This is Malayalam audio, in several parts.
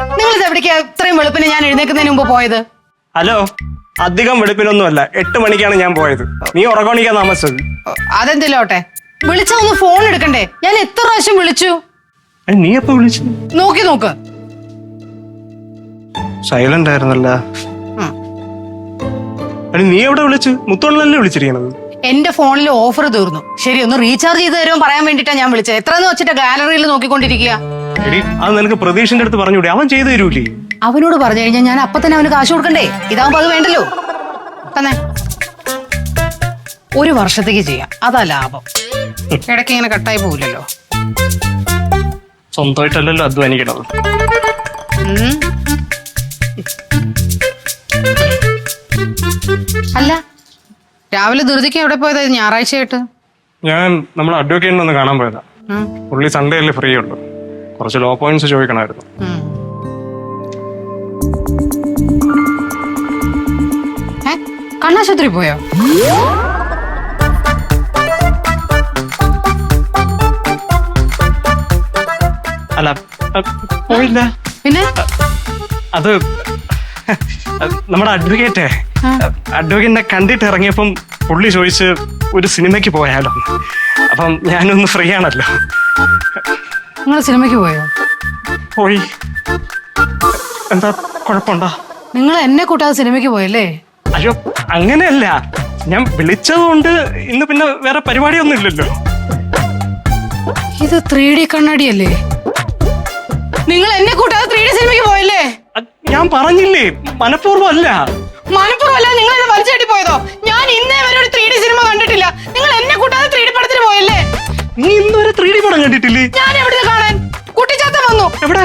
നിങ്ങൾ എവിടേക്കാ ഇത്രയും വെളുപ്പിന് ഞാൻ എഴുന്നേക്കുന്നതിന് മുമ്പ് പോയത്? ഹലോ അധികം വെളുപ്പിനൊന്നുമല്ല. എട്ട് മണിക്കാണ് ഞാൻ പോയത്. നീ ഉറക്കണിക്കാൻ താമസിച്ചത്? അതെന്തല്ലോട്ടെ അതെന്തിലോട്ടെ? വിളിച്ചാ ഒന്ന് ഫോൺ എടുക്കണ്ടേ? ഞാൻ എത്ര പ്രാവശ്യം വിളിച്ചു? നീ എപ്പോ വിളിച്ചു? നോക്കി നോക്ക്. സൈലന്റ് ആയിരുന്നല്ല. നീ എവിടെ വിളിച്ചു? മുത്തോളിലല്ലേ വിളിച്ചിരിക്കണത്? എന്റെ ഫോണിൽ ഓഫർ തീർന്നു. ശരി ഒന്ന് റീചാർജ് ചെയ്ത് തരുമോ പറയാൻ വേണ്ടിട്ടാ ഞാൻ വിളിച്ചത്. എത്രന്ന് വെച്ചിട്ട് ഗാലറിയിൽ നോക്കിക്കൊണ്ടിരിക്കുക? എടി അത് നിനക്ക് പ്രതീക്ഷന്റെ അടുത്ത് പറഞ്ഞൂടെ അവൻ ചെയ്തു തരൂലേ? അവനോട് പറഞ്ഞു കഴിഞ്ഞാൽ ഞാൻ അപ്പൊ തന്നെ അവന് കാശ് കൊടുക്കണ്ടേ? ഇതാവുമ്പോ അത് വേണ്ടല്ലോ. തന്നെ. ഒരു വർഷത്തേക്ക് ചെയ്യാം. അതാ ലാഭം. ഇടയ്ക്ക് ഇങ്ങനെ കട്ടായി പോവില്ലല്ലോ. സ്വന്തമായിട്ടല്ലല്ലോ അധ്വാനിക്കണത്. ഉം. അല്ല രാവിലെ ധൃതിക്ക് എവിടെ പോയത് ഞായറാഴ്ചയായിട്ട്? ഞാൻ നമ്മൾ അഡ്വക്കേറ്റിനെ ഒന്ന് കാണാൻ പോയതാ. ഉം. പുള്ളി സൺഡേ അല്ലേ ഫ്രീ ഉള്ളു. കുറച്ച് ലോ പോയിന്റ്സ് ചോദിക്കണമായിരുന്നു? കണ്ണാശുപത്രി പോയോ? അല്ല പോയില്ല. പിന്നെ? അത് അത് നമ്മുടെ അഡ്വക്കേറ്റ് അഡ്വക്കേറ്റിനെ കണ്ടിട്ട് ഇറങ്ങിയപ്പം പുള്ളി ചോദിച്ച് ഒരു സിനിമയ്ക്ക് പോയാലോ. അപ്പം ഞാനൊന്ന് ഫ്രീ ആണല്ലോ. നിങ്ങൾ സിനിമയ്ക്ക് പോയോ? പോയി. എന്താ കുഴപ്പമുണ്ടോ? നിങ്ങൾ എന്നെ കൂട്ടാതെ സിനിമയ്ക്ക് പോയല്ലേ? അയ്യോ അങ്ങനെയല്ല. ഞാൻ വിളിച്ചതുകൊണ്ട് ഇന്ന് പിന്നെ വേറെ പരിപാടിയൊന്നും ഇല്ലല്ലോ. ഇത് ത്രീ ഡി കണ്ണാടിയല്ലേ? നിങ്ങൾ എന്നെ കൂട്ടാതെ ത്രീ ഡി സിനിമയ്ക്ക് പോയല്ലേ? ഞാൻ പറഞ്ഞില്ലേ മനഃപൂർവം അല്ല മനഃപൂർവമല്ല നിങ്ങൾ എന്നെ എവിടെ?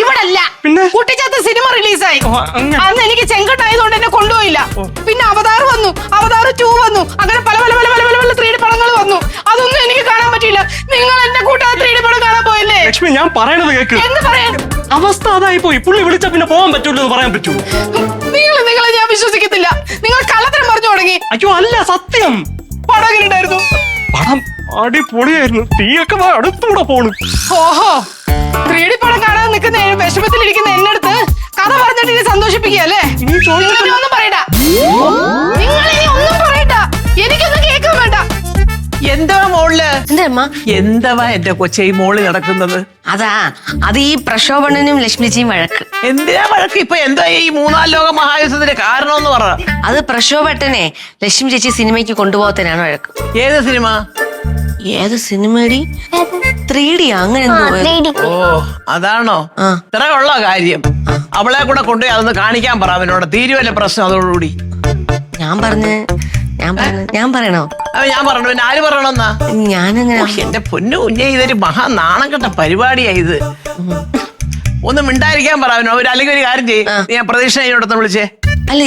ഇവിടല്ല. പിന്നെ? കുട്ടിച്ചാത്ത സിനിമ റിലീസായി ഓ, അങ്ങനെ. അന്ന് എനിക്ക് ചെങ്കട്ടായതുകൊണ്ട് എന്നെ കൊണ്ടുപോയില്ല. പിന്നെ അവതാർ വന്നു. അവതാർ ടൂ വന്നു. അങ്ങനെ പല പല പല പല പല പല ത്രീ ഡി പടങ്ങൾ വന്നു. അതൊന്നും എനിക്ക് കാണാൻ പറ്റിയില്ല. നിങ്ങൾ എന്നെ കൂട്ടാതെ ത്രീ ഡി പടം കാണാൻ പോയല്ലേ? ലക്ഷ്മി ഞാൻ പറയണത് കേക്ക്. എന്ത് പറയാൻ? അവസ്ഥ അതായി പോയി. പുള്ളി വിളിച്ച പിന്നെ പോകാൻ പറ്റുള്ളൂ എന്ന് പറയാൻ പറ്റൂ. നിങ്ങൾ നിങ്ങളെ ഞാൻ വിശ്വസിക്കത്തില്ല. നിങ്ങൾ കള്ളത്തരം പറഞ്ഞു തുടങ്ങി. അയ്യോ അല്ല സത്യം. പടം എങ്ങനെ ഉണ്ടായിരുന്നു പടം അടിപൊളിയായിരുന്നു. തീയൊക്കെ വാ അടുത്തൂടെ പോണു. ഓഹോ. ത്രീ ഡി പടം കാണാൻ നിൽക്കുന്ന വിഷമത്തിലിരിക്കുന്ന എന്നടുത്ത് കഥ പറഞ്ഞിട്ട് ഇനി സന്തോഷിപ്പിക്കുകയല്ലേ ഒന്നും പറയണ്ട. നിങ്ങൾ ഇനി ഒന്നും പറയണ്ട. എനിക്കൊന്നും കേൾക്കാൻ വേണ്ട. എന്താ മോളിൽ? എന്തമ്മ എന്തവാ എന്റെ കൊച്ചെ ഈ മോൾ നടക്കുന്നത്? അതാ അത് ഈ പ്രക്ഷോഭണനും ലക്ഷ്മിജിയും വഴക്ക്. എന്തിനാ വഴക്ക്? ഇപ്പൊ എന്താ ഈ മൂന്നാം ലോക മഹായുദ്ധത്തിന്റെ കാരണം എന്ന് പറ. അത് പ്രക്ഷോഭട്ടനെ ലക്ഷ്മി ചേച്ചി സിനിമയ്ക്ക് കൊണ്ടുപോകത്തനാണ് വഴക്ക്. ഏത് സിനിമ? ഏത് സിനിമടി? ത്രീ ഡി അങ്ങനെ എന്തോ ആയിരുന്നു. ഓ അതാണോ? ആ. ഇത്ര ഉള്ള കാര്യം. അവളെ കൂടെ കൊണ്ടുപോയി അതൊന്ന് കാണിക്കാൻ പറ അവനോട്. തീരുവല്ല പ്രശ്നം അതോടുകൂടി? ഞാൻ പറഞ്ഞ് ഞാൻ പറഞ്ഞ ഞാൻ പറയണോ? അവ ഞാൻ പറഞ്ഞു? പിന്നെ ആര് പറയണോന്നാ ഞാനങ്ങനെ? ഓ, എന്റെ പൊന്നു കുഞ്ഞെ ഇതൊരു മഹാ നാണം കെട്ട പരിപാടിയാ ഇത്. ഒന്ന് മിണ്ടായിരിക്കാൻ പറ അവനോ ഒരു അല്ലെങ്കിൽ ഒരു കാര്യം ചെയ്യും. ഞാൻ പ്രതീക്ഷ അതിനോടൊന്ന് വിളിച്ചേ. അല്ല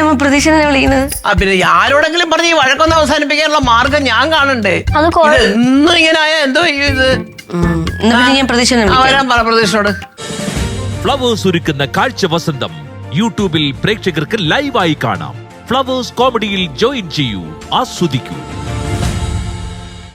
അമ്മ പ്രതീക്ഷ വിളിക്കുന്നത്? ആ പിന്നെ ആരോടെങ്കിലും പറഞ്ഞ് ഈ വഴക്കൊന്ന് അവസാനിപ്പിക്കാനുള്ള മാർഗം ഞാൻ കാണണ്ടേ? അത് എന്നും ഇങ്ങനെ ആയാ എന്തോ ചെയ്യും ഇത്? ഉം, എന്നാ പിന്നെ ഞാൻ പ്രതീക്ഷ ആ വരാൻ പറ പ്രതീക്ഷയോട് ഫ്ലവേഴ്സ് ഒരുക്കുന്ന കാഴ്ച വസന്തം യൂട്യൂബിൽ പ്രേക്ഷകർക്ക് ലൈവായി കാണാം. ഫ്ലവേഴ്സ് കോമഡിയിൽ ജോയിൻ ചെയ്യൂ ആസ്വദിക്കൂ.